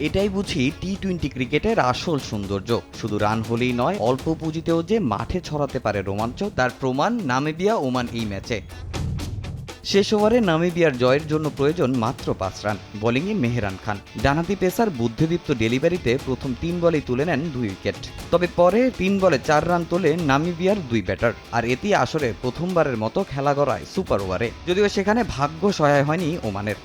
এটাই বুঝি T twenty ক্রিকেটের আসল সৌন্দর্য। শুধু রান হলেই নয়, অল্প পুঁজিতেও যে মাঠে ছড়াতে পারে রোমাঞ্চ, তার প্রমাণ নামিবিয়া ওমান এই ম্যাচে। শেষ ওভারে নামিবিয়ার জয়ের জন্য প্রয়োজন মাত্র পাঁচ রান, বোলিংয়ে মেহরান খান। ডানহাতি পেসার, বুদ্ধিদীপ্ত ডেলিভারিতে প্রথম তিন বলেই তুলে নেন দুই উইকেট। তবে পরে তিন বলে চার রান তোলে নামিবিয়ার দুই ব্যাটার, আর এটি আসরে প্রথমবারের মতো খেলা গড়ায় সুপার ওভারে। যদিও সেখানে ভাগ্য সহায় হয়নি ওমানের।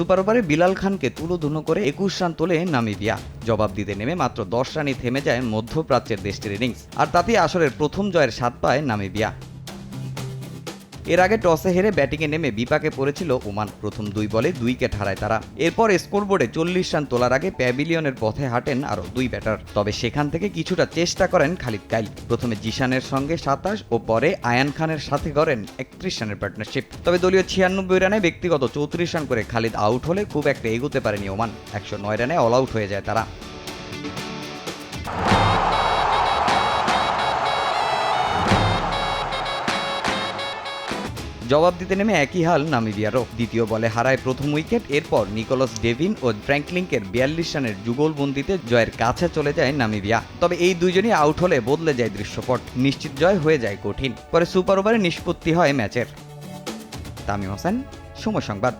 সুপার ওভারে বিলাল খানকে তুলোধুনো করে একুশ রান তোলে নামিবিয়া। জবাব দিতে নেমে মাত্র দশ রানই থেমে যায় মধ্যপ্রাচ্যের দেশটির ইনিংস। আর তাতেই আসরের প্রথম জয়ের স্বাদ পায় নামিবিয়া। এর আগে টসে হেরে ব্যাটিংয়ে নেমে বিপাকে পড়েছিল ওমান। প্রথম দুই বলে দুই উইকেট হারায় তারা। এরপর স্কোরবোর্ডে চল্লিশ রান তোলার আগে প্যাভিলিয়নের পথে হাঁটেন আরও দুই ব্যাটার। তবে সেখান থেকে কিছুটা চেষ্টা করেন খালিদ কাইল। প্রথমে জিশানের সঙ্গে সাতাশ ও পরে আয়ান খানের সাথে গড়েন একত্রিশ রানের পার্টনারশিপ। তবে দলীয় ছিয়ানব্বই রানে ব্যক্তিগত চৌত্রিশ রান করে খালিদ আউট হলে খুব একটা এগোতে পারেনি ওমান। একশো নয় রানে অল আউট হয়ে যায় তারা। জবাব দিতে নেমে একই হাল নামিবিয়ারও। দ্বিতীয় বলে হারায় প্রথম উইকেট, এরপর নিকোলাস ডেভিন ও ফ্র্যাঙ্কলিংকের বিয়াল্লিশ রানের যুগলবন্দিতে জয়ের কাছে চলে যায় নামিবিয়া। তবে এই দুইজনই আউট হলে বদলে যায় দৃশ্যপট। নিশ্চিত জয় হয়ে যায় কঠিন, পরে সুপার ওভারে নিষ্পত্তি হয় ম্যাচের। তামিম হোসেন, সময় সংবাদ।